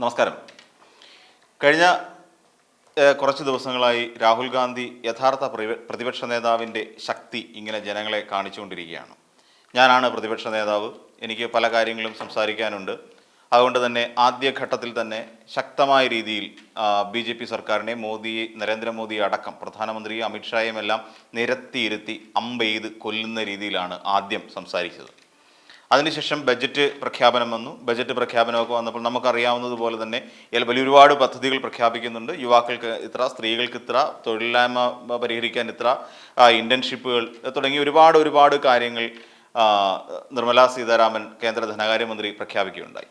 നമസ്കാരം. കഴിഞ്ഞ കുറച്ച് ദിവസങ്ങളായി രാഹുൽ ഗാന്ധി യഥാർത്ഥ പ്രതി- പ്രതിപക്ഷ നേതാവിന്റെ ശക്തി ഇങ്ങനെ ജനങ്ങളെ കാണിച്ചുകൊണ്ടിരിക്കുകയാണ്. ഞാനാണ് പ്രതിപക്ഷ നേതാവ്. എനിക്ക് പല കാര്യങ്ങളും സംസാരിക്കാനുണ്ട്. അതുകൊണ്ട് തന്നെ ആദ്യഘട്ടത്തിൽ തന്നെ ശക്തമായ രീതിയിൽ ബി ജെ പി സർക്കാരിനെ മോദി നരേന്ദ്രമോദി അടക്കം പ്രധാനമന്ത്രി അമിത്ഷായും എല്ലാം നിരത്തിയിരുത്തി അമ്പെയ്ത് കൊല്ലുന്ന രീതിയിലാണ് ആദ്യം സംസാരിച്ചത്. അതിനുശേഷം ബജറ്റ് പ്രഖ്യാപനം വന്നു. ബജറ്റ് പ്രഖ്യാപനമൊക്കെ വന്നപ്പോൾ നമുക്കറിയാവുന്നതുപോലെ തന്നെ വലിയ ഒരുപാട് പദ്ധതികൾ പ്രഖ്യാപിക്കുന്നുണ്ട്. യുവാക്കൾക്ക് ഇത്ര സ്ത്രീകൾക്ക് ഇത്ര തൊഴിലില്ലായ്മ പരിഹരിക്കാൻ ഇത്ര ഇന്റേൺഷിപ്പുകൾ തുടങ്ങി ഒരുപാട് ഒരുപാട് കാര്യങ്ങൾ നിർമ്മലാ സീതാരാമൻ കേന്ദ്ര ധനകാര്യമന്ത്രി പ്രഖ്യാപിക്കുകയുണ്ടായി.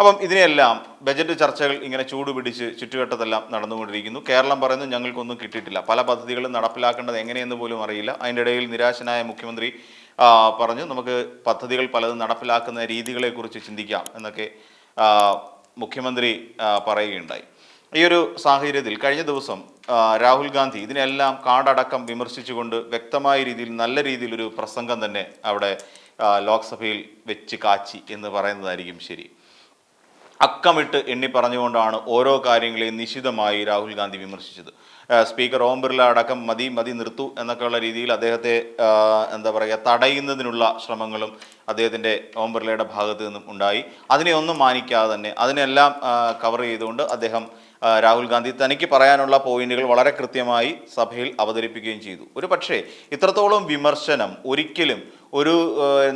അപ്പം ഇതിനെയെല്ലാം ബജറ്റ് ചർച്ചകൾ ഇങ്ങനെ ചൂടുപിടിച്ച് ചുറ്റുവട്ടത്തെല്ലാം നടന്നുകൊണ്ടിരിക്കുന്നു. കേരളം പറയുന്നു ഞങ്ങൾക്കൊന്നും കിട്ടിയിട്ടില്ല. പല പദ്ധതികളും നടപ്പിലാക്കേണ്ടത് എങ്ങനെയെന്ന് പോലും അറിയില്ല. അതിന്റെ ഇടയിൽ നിരാശനായ മുഖ്യമന്ത്രി പറഞ്ഞു നമുക്ക് പദ്ധതികൾ പലതും നടപ്പിലാക്കുന്ന രീതികളെക്കുറിച്ച് ചിന്തിക്കാം എന്നൊക്കെ മുഖ്യമന്ത്രി പറയുകയുണ്ടായി. ഈ ഒരു സാഹചര്യത്തിൽ കഴിഞ്ഞ ദിവസം രാഹുൽ ഗാന്ധി ഇതിനെല്ലാം കാടടക്കം വിമർശിച്ചുകൊണ്ട് വ്യക്തമായ രീതിയിൽ നല്ല രീതിയിലൊരു പ്രസംഗം തന്നെ അവിടെ ലോക്സഭയിൽ വെച്ച് കാച്ചി എന്ന് പറയുന്നതായിരിക്കും ശരി. അക്കമിട്ട് എണ്ണി പറഞ്ഞുകൊണ്ടാണ് ഓരോ കാര്യങ്ങളെയും നിശിതമായി രാഹുൽ ഗാന്ധി വിമർശിച്ചത്. സ്പീക്കർ ഓം ബിർള അടക്കം മതി മതി നിർത്തു എന്നൊക്കെയുള്ള രീതിയിൽ അദ്ദേഹത്തെ എന്താ പറയുക തടയുന്നതിനുള്ള ശ്രമങ്ങളും അദ്ദേഹത്തിന്റെ ഓം ബിർളയുടെ ഭാഗത്തു നിന്നും ഉണ്ടായി. അതിനെ ഒന്നും മാനിക്കാതെ തന്നെ അതിനെല്ലാം കവർ ചെയ്തുകൊണ്ട് അദ്ദേഹം രാഹുൽ ഗാന്ധി തനിക്ക് പറയാനുള്ള പോയിന്റുകൾ വളരെ കൃത്യമായി സഭയിൽ അവതരിപ്പിക്കുകയും ചെയ്തു. ഒരു പക്ഷേ ഇത്രത്തോളം വിമർശനം ഒരിക്കലും ഒരു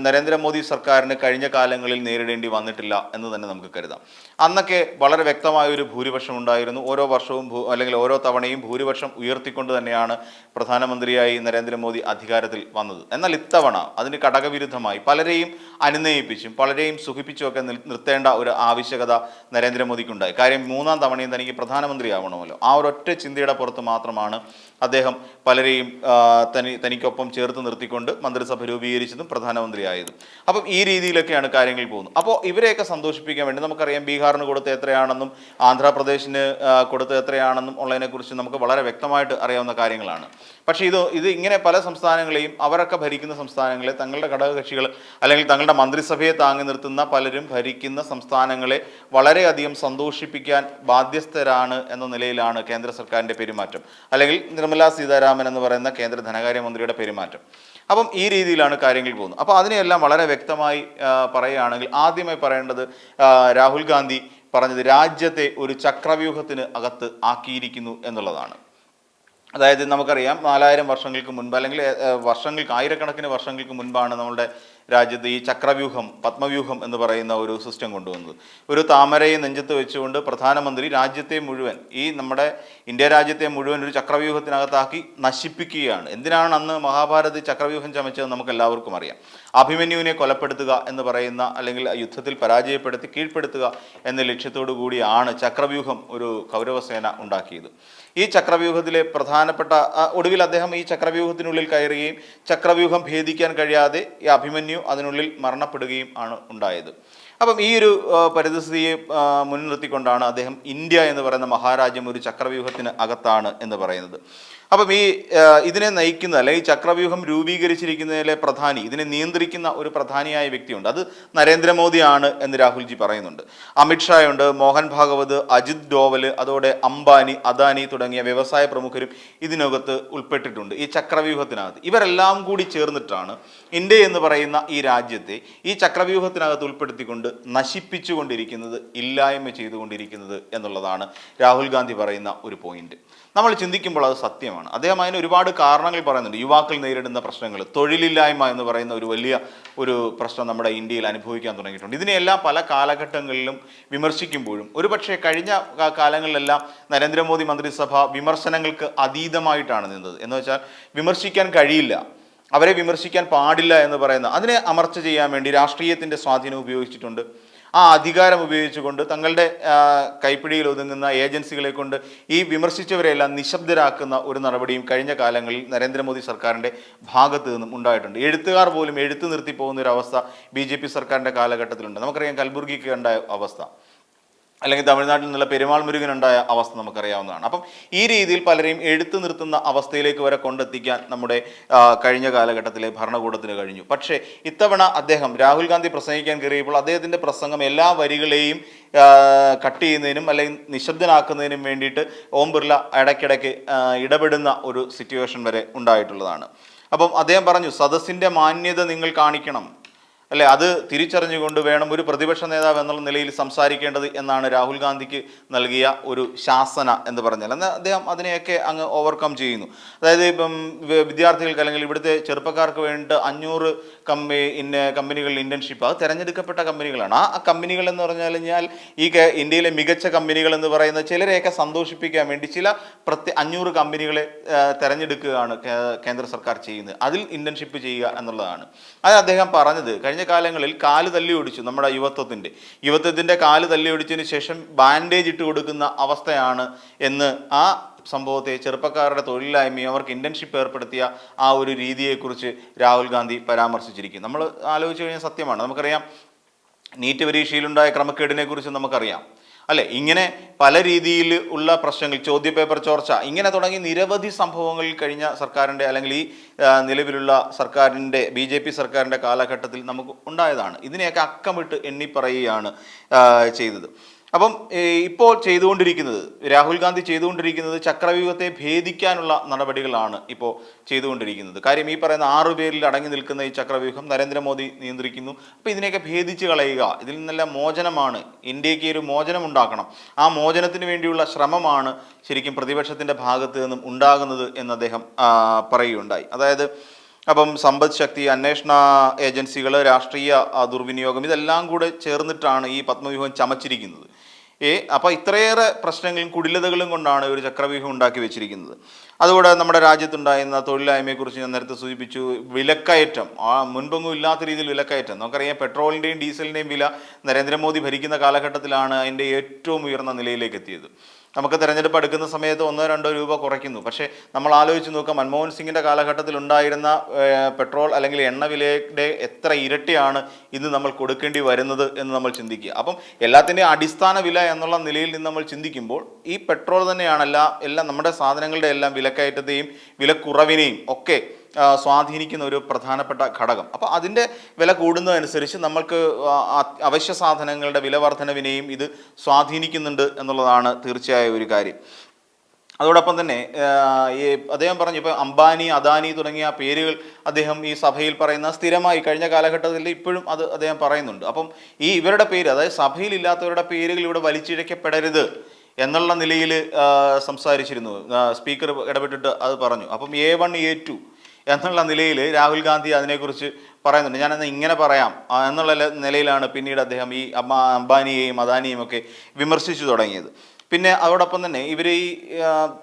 നരേന്ദ്രമോദി സർക്കാരിന് കഴിഞ്ഞ കാലങ്ങളിൽ നേരിടേണ്ടി വന്നിട്ടില്ല എന്ന് തന്നെ നമുക്ക് കരുതാം. അന്നൊക്കെ വളരെ വ്യക്തമായ ഒരു ഭൂരിപക്ഷം ഉണ്ടായിരുന്നു. ഓരോ വർഷവും അല്ലെങ്കിൽ ഓരോ തവണയും ഭൂരിപക്ഷം ഉയർത്തിക്കൊണ്ട് തന്നെയാണ് പ്രധാനമന്ത്രിയായി നരേന്ദ്രമോദി അധികാരത്തിൽ വന്നത്. എന്നാൽ ഇത്തവണ അതിന് ഘടകവിരുദ്ധമായി പലരെയും അനുനയിപ്പിച്ചും പലരെയും സുഖിപ്പിച്ചും ഒക്കെ നിർത്തേണ്ട ഒരു ആവശ്യകത നരേന്ദ്രമോദിക്കുണ്ടായി. കാര്യം മൂന്നാം തവണയും തനിക്ക് പ്രധാനമന്ത്രിയാവണമല്ലോ. ആ ഒരൊറ്റ ചിന്തയുടെ പുറത്ത് മാത്രമാണ് അദ്ദേഹം പലരെയും തനി തനിക്കൊപ്പം ചേർത്ത് നിർത്തിക്കൊണ്ട് മന്ത്രിസഭ രൂപീകരിച്ചതും പ്രധാനമന്ത്രിയായതും. അപ്പം ഈ രീതിയിലൊക്കെയാണ് കാര്യങ്ങൾ പോകുന്നത്. അപ്പോൾ ഇവരെയൊക്കെ സന്തോഷിപ്പിക്കാൻ വേണ്ടി നമുക്കറിയാം ബീഹാറിന് കൊടുത്ത എത്രയാണെന്നും ആന്ധ്രാപ്രദേശിന് കൊടുത്ത് എത്രയാണെന്നും ഉള്ളതിനെക്കുറിച്ച് നമുക്ക് വളരെ വ്യക്തമായിട്ട് അറിയാവുന്ന കാര്യങ്ങളാണ്. പക്ഷേ ഇത് ഇത് ഇങ്ങനെ പല സംസ്ഥാനങ്ങളെയും അവരൊക്കെ ഭരിക്കുന്ന സംസ്ഥാനങ്ങളെ തങ്ങളുടെ ഘടകകക്ഷികൾ അല്ലെങ്കിൽ തങ്ങളുടെ മന്ത്രിസഭയെ താങ്ങി നിർത്തുന്ന പലരും ഭരിക്കുന്ന സംസ്ഥാനങ്ങളെ വളരെയധികം സന്തോഷിപ്പിക്കാൻ ബാധ്യസ്ഥരാണ് എന്ന നിലയിലാണ് കേന്ദ്ര സർക്കാരിന്റെ പെരുമാറ്റം. അല്ലെങ്കിൽ നിർമ്മലാ സീതാരാമൻ എന്ന് പറയുന്ന കേന്ദ്ര ധനകാര്യമന്ത്രിയുടെ പെരുമാറ്റം. അപ്പം ഈ രീതിയിലാണ് കാര്യങ്ങൾ പോകുന്നത്. അപ്പോൾ അതിനെയെല്ലാം വളരെ വ്യക്തമായി പറയുകയാണെങ്കിൽ ആദ്യമായി പറയേണ്ടത് രാഹുൽ ഗാന്ധി പറഞ്ഞത് രാജ്യത്തെ ഒരു ചക്രവ്യൂഹത്തിന് അകത്ത് ആക്കിയിരിക്കുന്നു എന്നുള്ളതാണ്. അതായത് നമുക്കറിയാം നാലായിരം വർഷങ്ങൾക്ക് മുൻപ് അല്ലെങ്കിൽ വർഷങ്ങൾക്ക് ആയിരക്കണക്കിന് വർഷങ്ങൾക്ക് മുൻപാണ് നമ്മുടെ രാജ്യത്ത് ഈ ചക്രവ്യൂഹം പത്മവ്യൂഹം എന്ന് പറയുന്ന ഒരു സിസ്റ്റം കൊണ്ടുവന്നത്. ഒരു താമരയെ നെഞ്ചത്ത് വെച്ചുകൊണ്ട് പ്രധാനമന്ത്രി രാജ്യത്തെ മുഴുവൻ ഈ നമ്മുടെ ഇന്ത്യ രാജ്യത്തെ മുഴുവൻ ഒരു ചക്രവ്യൂഹത്തിനകത്താക്കി നശിപ്പിക്കുകയാണ്. എന്തിനാണ് അന്ന് മഹാഭാരത് ചക്രവ്യൂഹം ചമച്ചത് നമുക്ക് എല്ലാവർക്കും അറിയാം. അഭിമന്യുവിനെ കൊലപ്പെടുത്തുക എന്ന് പറയുന്ന അല്ലെങ്കിൽ യുദ്ധത്തിൽ പരാജയപ്പെടുത്തി കീഴ്പ്പെടുത്തുക എന്ന ലക്ഷ്യത്തോടു കൂടിയാണ് ചക്രവ്യൂഹം ഒരു കൗരവസേന ഉണ്ടാക്കിയത്. ഈ ചക്രവ്യൂഹത്തിലെ പ്രധാനപ്പെട്ട ആ, ഒടുവിൽ അദ്ദേഹം ഈ ചക്രവ്യൂഹത്തിനുള്ളിൽ കയറുകയും ചക്രവ്യൂഹം ഭേദിക്കാൻ കഴിയാതെ ഈ അഭിമന്യു അതിനുള്ളിൽ മരണപ്പെടുകയും ആണ് ഉണ്ടായത്. അപ്പം ഈ ഒരു പരിതസ്ഥിതിയെ മുൻനിർത്തിക്കൊണ്ടാണ് അദ്ദേഹം ഇന്ത്യ എന്ന് പറയുന്ന മഹാരാജ്യം ഒരു ചക്രവ്യൂഹത്തിന് അകത്താണ് എന്ന് പറയുന്നത്. അപ്പം ഈ ഇതിനെ നയിക്കുന്ന അല്ലെങ്കിൽ ചക്രവ്യൂഹം രൂപീകരിച്ചിരിക്കുന്നതിലെ പ്രധാനി ഇതിനെ നിയന്ത്രിക്കുന്ന ഒരു പ്രധാനിയായ വ്യക്തിയുണ്ട്. അത് നരേന്ദ്രമോദിയാണ് എന്ന് രാഹുൽജി പറയുന്നുണ്ട്. അമിത്ഷായുണ്ട് മോഹൻ ഭാഗവത് അജിത് ഡോവൽ അതോടെ അംബാനി അദാനി തുടങ്ങിയ വ്യവസായ പ്രമുഖരും ഇതിനകത്ത് ഉൾപ്പെട്ടിട്ടുണ്ട്. ഈ ചക്രവ്യൂഹത്തിനകത്ത് ഇവരെല്ലാം കൂടി ചേർന്നിട്ടാണ് ഇന്ത്യ എന്ന് പറയുന്ന ഈ രാജ്യത്തെ ഈ ചക്രവ്യൂഹത്തിനകത്ത് ഉൾപ്പെടുത്തിക്കൊണ്ട് നശിപ്പിച്ചുകൊണ്ടിരിക്കുന്നത് ഇല്ലായ്മ ചെയ്തുകൊണ്ടിരിക്കുന്നത് എന്നുള്ളതാണ് രാഹുൽ ഗാന്ധി പറയുന്ന ഒരു പോയിന്റ്. നമ്മൾ ചിന്തിക്കുമ്പോൾ അത് സത്യമാണ്. അദ്ദേഹം അതിന് ഒരുപാട് കാരണങ്ങൾ പറയുന്നുണ്ട്. യുവാക്കൾ നേരിടുന്ന പ്രശ്നങ്ങൾ തൊഴിലില്ലായ്മ എന്ന് പറയുന്ന ഒരു വലിയ ഒരു പ്രശ്നം നമ്മുടെ ഇന്ത്യയിൽ അനുഭവിക്കാൻ തുടങ്ങിയിട്ടുണ്ട്. ഇതിനെല്ലാം പല കാലഘട്ടങ്ങളിലും വിമർശിക്കുമ്പോഴും ഒരുപക്ഷെ കഴിഞ്ഞ കാലങ്ങളിലെല്ലാം നരേന്ദ്രമോദി മന്ത്രിസഭ വിമർശനങ്ങൾക്ക് അതീതമായിട്ടാണ് നിന്നത്. എന്ന് വെച്ചാൽ വിമർശിക്കാൻ കഴിയില്ല അവരെ വിമർശിക്കാൻ പാടില്ല എന്ന് പറയുന്ന അതിനെ അമർച്ച ചെയ്യാൻ വേണ്ടി രാഷ്ട്രീയത്തിന്റെ സ്വാധീനം ഉപയോഗിച്ചിട്ടുണ്ട്. ആ അധികാരം ഉപയോഗിച്ചുകൊണ്ട് തങ്ങളുടെ കൈപ്പിടിയിൽ ഒതുങ്ങുന്ന ഏജൻസികളെ കൊണ്ട് ഈ വിമർശിച്ചവരെല്ലാം നിശബ്ദരാക്കുന്ന ഒരു നടപടിയും കഴിഞ്ഞ കാലങ്ങളിൽ നരേന്ദ്രമോദി സർക്കാരിന്റെ ഭാഗത്ത് നിന്നും ഉണ്ടായിട്ടുണ്ട്. എഴുത്തുകാർ പോലും എഴുത്തു നിർത്തി പോകുന്ന ഒരു അവസ്ഥ ബി സർക്കാരിന്റെ കാലഘട്ടത്തിലുണ്ട്. നമുക്കറിയാം കൽബുർഗിക്ക് ഉണ്ടായ അവസ്ഥ. അല്ലെങ്കിൽ തമിഴ്നാട്ടിൽ നിന്നുള്ള പെരുമാൾ മുരുകനുണ്ടായ അവസ്ഥ നമുക്കറിയാവുന്നതാണ്. അപ്പം ഈ രീതിയിൽ പലരെയും എഴുത്തു നിർത്തുന്ന അവസ്ഥയിലേക്ക് വരെ കൊണ്ടെത്തിക്കാൻ നമ്മുടെ കഴിഞ്ഞ കാലഘട്ടത്തിലെ ഭരണകൂടത്തിന് കഴിഞ്ഞു. പക്ഷേ ഇത്തവണ അദ്ദേഹം രാഹുൽ ഗാന്ധി പ്രസംഗിക്കാൻ കയറിയപ്പോൾ അദ്ദേഹത്തിന്റെ പ്രസംഗം എല്ലാ വരികളെയും കട്ട് ചെയ്യുന്നതിനും അല്ലെങ്കിൽ നിശബ്ദനാക്കുന്നതിനും വേണ്ടിയിട്ട് ഓം ബിർള ഇടയ്ക്കിടയ്ക്ക് ഇടപെടുന്ന ഒരു സിറ്റുവേഷൻ വരെ ഉണ്ടായിട്ടുള്ളതാണ്. അപ്പം അദ്ദേഹം പറഞ്ഞു സദസ്സിന്റെ മാന്യത നിങ്ങൾ കാണിക്കണം. അല്ലെ? അത് തിരിച്ചറിഞ്ഞുകൊണ്ട് വേണം ഒരു പ്രതിപക്ഷ നേതാവ് എന്നുള്ള നിലയിൽ സംസാരിക്കേണ്ടത് എന്നാണ് രാഹുൽ ഗാന്ധിക്ക് നൽകിയ ഒരു ശാസന എന്ന് പറഞ്ഞാൽ. എന്നാൽ അദ്ദേഹം അതിനെയൊക്കെ അങ്ങ് ഓവർകം ചെയ്യുന്നു. അതായത് ഇപ്പം വിദ്യാർത്ഥികൾക്ക് അല്ലെങ്കിൽ ഇവിടുത്തെ ചെറുപ്പക്കാർക്ക് വേണ്ടിയിട്ട് അഞ്ഞൂറ് കമ്പനി കമ്പനികളിൽ ഇന്റേൺഷിപ്പ് അത് തിരഞ്ഞെടുക്കപ്പെട്ട കമ്പനികളാണ്. ആ കമ്പനികൾ എന്ന് പറഞ്ഞു കഴിഞ്ഞാൽ ഈ ഇന്ത്യയിലെ മികച്ച കമ്പനികൾ എന്ന് പറയുന്ന ചിലരെയൊക്കെ സന്തോഷിപ്പിക്കാൻ വേണ്ടി ചില പ്രത്യേക അഞ്ഞൂറ് കമ്പനികളെ തിരഞ്ഞെടുക്കുകയാണ് കേന്ദ്ര സർക്കാർ ചെയ്യുന്നത്. അതിൽ ഇന്റേൺഷിപ്പ് ചെയ്യുക എന്നുള്ളതാണ്. അത് അദ്ദേഹം പറഞ്ഞത്. കഴിഞ്ഞ കാലങ്ങളിൽ കാൽ തല്ലി ഒടിച്ചു നമ്മുടെ യുവത്വത്തിന്റെ യുവത്വത്തിന്റെ കാൽ തല്ലി ഒടിച്ചതിന് ശേഷം ബാൻഡേജ് ഇട്ട് കൊടുക്കുന്ന അവസ്ഥയാണ് എന്ന് ആ സംഭവത്തെ ചെറുപ്പക്കാരുടെ തൊഴിലില്ലായ്മയും അവർക്ക് ഇന്റേൺഷിപ്പ് ഏർപ്പെടുത്തിയ ആ ഒരു രീതിയെക്കുറിച്ച് രാഹുൽ ഗാന്ധി പരാമർശിച്ചിരിക്കും നമ്മൾ ആലോചിച്ച് കഴിഞ്ഞാൽ സത്യമാണ്. നമുക്കറിയാം നീറ്റ് പരീക്ഷയിലുണ്ടായ ക്രമക്കേടിനെക്കുറിച്ച് നമുക്കറിയാം. അല്ലെ? ഇങ്ങനെ പല രീതിയിൽ ഉള്ള പ്രശ്നങ്ങൾ ചോദ്യപേപ്പർ ചോർച്ച ഇങ്ങനെ തുടങ്ങി നിരവധി സംഭവങ്ങളിൽ കഴിഞ്ഞ സർക്കാരിന്റെ അല്ലെങ്കിൽ ഈ നിലവിലുള്ള സർക്കാരിന്റെ ബി ജെ പി സർക്കാരിന്റെ കാലഘട്ടത്തിൽ നമുക്ക് ഉണ്ടായതാണ്. ഇതിനെയൊക്കെ അക്കമിട്ട് എണ്ണി പറയുകയാണ് ചെയ്തത്. അപ്പം ഇപ്പോൾ ചെയ്തുകൊണ്ടിരിക്കുന്നത് രാഹുൽ ഗാന്ധി ചെയ്തുകൊണ്ടിരിക്കുന്നത് ചക്രവ്യൂഹത്തെ ഭേദിക്കാനുള്ള നടപടികളാണ് ഇപ്പോൾ ചെയ്തുകൊണ്ടിരിക്കുന്നത്. കാര്യം ഈ പറയുന്ന ആറു പേരിൽ അടങ്ങി നിൽക്കുന്ന ഈ ചക്രവ്യൂഹം നരേന്ദ്രമോദി നിയന്ത്രിക്കുന്നു. അപ്പോൾ ഇതിനെയൊക്കെ ഭേദിച്ച് കളയുക ഇതിൽ നിന്നെല്ലാം മോചനമാണ് ഇന്ത്യയ്ക്ക് ഒരു മോചനം ഉണ്ടാക്കണം ആ മോചനത്തിന് വേണ്ടിയുള്ള ശ്രമമാണ് ശരിക്കും പ്രതിപക്ഷത്തിന്റെ ഭാഗത്ത് നിന്നും ഉണ്ടാകുന്നത് എന്ന് അദ്ദേഹം പറയുകയുണ്ടായി. അതായത് അപ്പം സമ്പദ് ശക്തി അന്വേഷണ ഏജൻസികൾ രാഷ്ട്രീയ ദുർവിനിയോഗം ഇതെല്ലാം കൂടെ ചേർന്നിട്ടാണ് ഈ പത്മവ്യൂഹം ചമച്ചിരിക്കുന്നത്. ഏ അപ്പോൾ ഇത്രയേറെ പ്രശ്നങ്ങളും കുടിലതകളും കൊണ്ടാണ് ഒരു ചക്രവ്യൂഹം ഉണ്ടാക്കി വെച്ചിരിക്കുന്നത്. അതുകൂടെ നമ്മുടെ രാജ്യത്തുണ്ടായിരുന്ന തൊഴിലില്ലായ്മയെക്കുറിച്ച് ഞാൻ നേരത്തെ സൂചിപ്പിച്ചു വിലക്കയറ്റം ആ മുൻപൊന്നും ഇല്ലാത്ത രീതിയിൽ വിലക്കയറ്റം. നമുക്കറിയാം പെട്രോളിന്റെയും ഡീസലിന്റെയും വില നരേന്ദ്രമോദി ഭരിക്കുന്ന കാലഘട്ടത്തിലാണ് അതിന്റെ ഏറ്റവും ഉയർന്ന നിലയിലേക്ക് എത്തിയത്. നമുക്ക് തെരഞ്ഞെടുപ്പ് എടുക്കുന്ന സമയത്ത് ഒന്നോ രണ്ടോ രൂപ കുറയ്ക്കുന്നു. പക്ഷേ നമ്മൾ ആലോചിച്ച് നോക്കുക മൻമോഹൻ സിംഗിന്റെ കാലഘട്ടത്തിൽ ഉണ്ടായിരുന്ന പെട്രോൾ അല്ലെങ്കിൽ എണ്ണ വിലയുടെ എത്ര ഇരട്ടിയാണ് ഇന്ന് നമ്മൾ കൊടുക്കേണ്ടി വരുന്നത് എന്ന് നമ്മൾ ചിന്തിക്കുക. അപ്പം എല്ലാത്തിന്റെയും അടിസ്ഥാന വില എന്നുള്ള നിലയിൽ നിന്ന് നമ്മൾ ചിന്തിക്കുമ്പോൾ ഈ പെട്രോൾ തന്നെയാണ് എല്ലാ നമ്മുടെ സാധനങ്ങളുടെ എല്ലാം വിലക്കയറ്റത്തെയും വിലക്കുറവിനെയും ഒക്കെ സ്വാധീനിക്കുന്ന ഒരു പ്രധാനപ്പെട്ട ഘടകം. അപ്പോൾ അതിന്റെ വില കൂടുന്നതനുസരിച്ച് നമ്മൾക്ക് അവശ്യ സാധനങ്ങളുടെ വില വർധനവിനെയും ഇത് സ്വാധീനിക്കുന്നുണ്ട് എന്നുള്ളതാണ് തീർച്ചയായ ഒരു കാര്യം. അതോടൊപ്പം തന്നെ ഈ അദ്ദേഹം പറഞ്ഞു ഇപ്പോൾ അംബാനി അദാനി തുടങ്ങിയ പേരുകൾ അദ്ദേഹം ഈ സഭയിൽ പറയുന്ന സ്ഥിരമായി കഴിഞ്ഞ കാലഘട്ടത്തിൽ ഇപ്പോഴും അത് അദ്ദേഹം പറയുന്നുണ്ട്. അപ്പം ഈ ഇവരുടെ പേര് അതായത് സഭയിലില്ലാത്തവരുടെ പേരുകൾ ഇവിടെ വലിച്ചിഴക്കപ്പെടരുത് എന്നുള്ള നിലയിൽ സംസാരിച്ചിരുന്നു. സ്പീക്കർ ഇടപെട്ടിട്ട് അത് പറഞ്ഞു. അപ്പം എ വൺ എ ടു എന്നുള്ള നിലയിൽ രാഹുൽ ഗാന്ധി അതിനെക്കുറിച്ച് പറയുന്നുണ്ട്. ഞാനെന്ന് ഇങ്ങനെ പറയാം. എന്നുള്ള നിലയിലാണ് പിന്നീട് അദ്ദേഹം ഈ അംബാനിയെയും അദാനിയെയും ഒക്കെ വിമർശിച്ചു തുടങ്ങിയത്. പിന്നെ അതോടൊപ്പം തന്നെ ഇവർ ഈ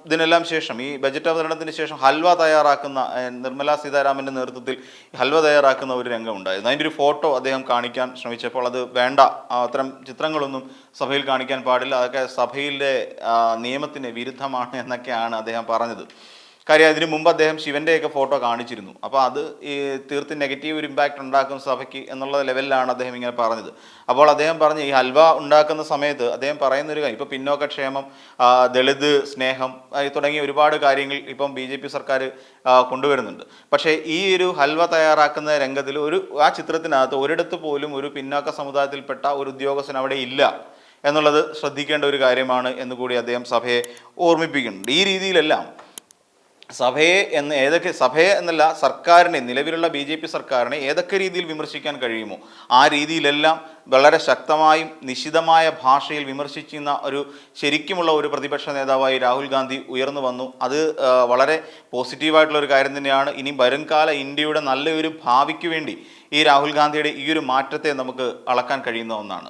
ഇതിനെല്ലാം ശേഷം ഈ ബജറ്റ് അവതരണത്തിന് ശേഷം ഹൽവ തയ്യാറാക്കുന്ന നിർമ്മല സീതാരാമന്റെ നേതൃത്വത്തിൽ ഹൽവ തയ്യാറാക്കുന്ന ഒരു രംഗം ഉണ്ടായിരുന്നു. അതിന്റെ ഒരു ഫോട്ടോ അദ്ദേഹം കാണിക്കാൻ ശ്രമിച്ചപ്പോൾ അത് വേണ്ട അത്തരം ചിത്രങ്ങളൊന്നും സഭയിൽ കാണിക്കാൻ പാടില്ല. അതൊക്കെ സഭയിലെ നിയമത്തിന് വിരുദ്ധമാണ് എന്നൊക്കെയാണ് അദ്ദേഹം പറഞ്ഞത്. കാര്യം അതിനു മുമ്പ് അദ്ദേഹം ശിവന്റെയൊക്കെ ഫോട്ടോ കാണിച്ചിരുന്നു. അപ്പോൾ അത് ഈ തീർത്ത് നെഗറ്റീവ് ഒരു ഇമ്പാക്റ്റ് ഉണ്ടാക്കും സഭയ്ക്ക് എന്നുള്ള ലെവലിലാണ് അദ്ദേഹം ഇങ്ങനെ പറഞ്ഞത്. അപ്പോൾ അദ്ദേഹം പറഞ്ഞു ഈ ഹൽവ ഉണ്ടാക്കുന്ന സമയത്ത് അദ്ദേഹം പറയുന്ന ഒരു കാര്യം ഇപ്പോൾ പിന്നോക്കക്ഷേമം ക്ഷേമം ദളിത് സ്നേഹം തുടങ്ങിയ ഒരുപാട് കാര്യങ്ങൾ ഇപ്പം ബി ജെ പി സർക്കാർ കൊണ്ടുവരുന്നുണ്ട്. പക്ഷേ ഈ ഒരു ഹൽവ തയ്യാറാക്കുന്ന രംഗത്തിൽ ഒരു ആ ചിത്രത്തിനകത്ത് ഒരിടത്ത് പോലും ഒരു പിന്നോക്ക സമുദായത്തിൽപ്പെട്ട ഒരു ഉദ്യോഗസ്ഥൻ അവിടെ ഇല്ല എന്നുള്ളത് ശ്രദ്ധിക്കേണ്ട ഒരു കാര്യമാണ് എന്ന് കൂടി അദ്ദേഹം സഭയെ ഓർമ്മിപ്പിക്കുന്നുണ്ട്. ഈ രീതിയിലെല്ലാം സഭയെ എന്ന് ഏതൊക്കെ സഭയെ എന്നല്ല സർക്കാരിനെ നിലവിലുള്ള ബി ജെ പി സർക്കാരിനെ ഏതൊക്കെ രീതിയിൽ വിമർശിക്കാൻ കഴിയുമോ ആ രീതിയിലെല്ലാം വളരെ ശക്തമായും നിശിതമായ ഭാഷയിൽ വിമർശിക്കുന്ന ഒരു ശരിക്കുമുള്ള ഒരു പ്രതിപക്ഷ നേതാവായി രാഹുൽ ഗാന്ധി ഉയർന്നു വന്നു. അത് വളരെ പോസിറ്റീവായിട്ടുള്ള ഒരു കാര്യം തന്നെയാണ്. ഇനി വരുംകാല ഇന്ത്യയുടെ നല്ലൊരു ഭാവിക്ക് വേണ്ടി ഈ രാഹുൽ ഗാന്ധിയുടെ ഈ ഒരു മാറ്റത്തെ നമുക്ക് അളക്കാൻ കഴിയുന്ന ഒന്നാണ്.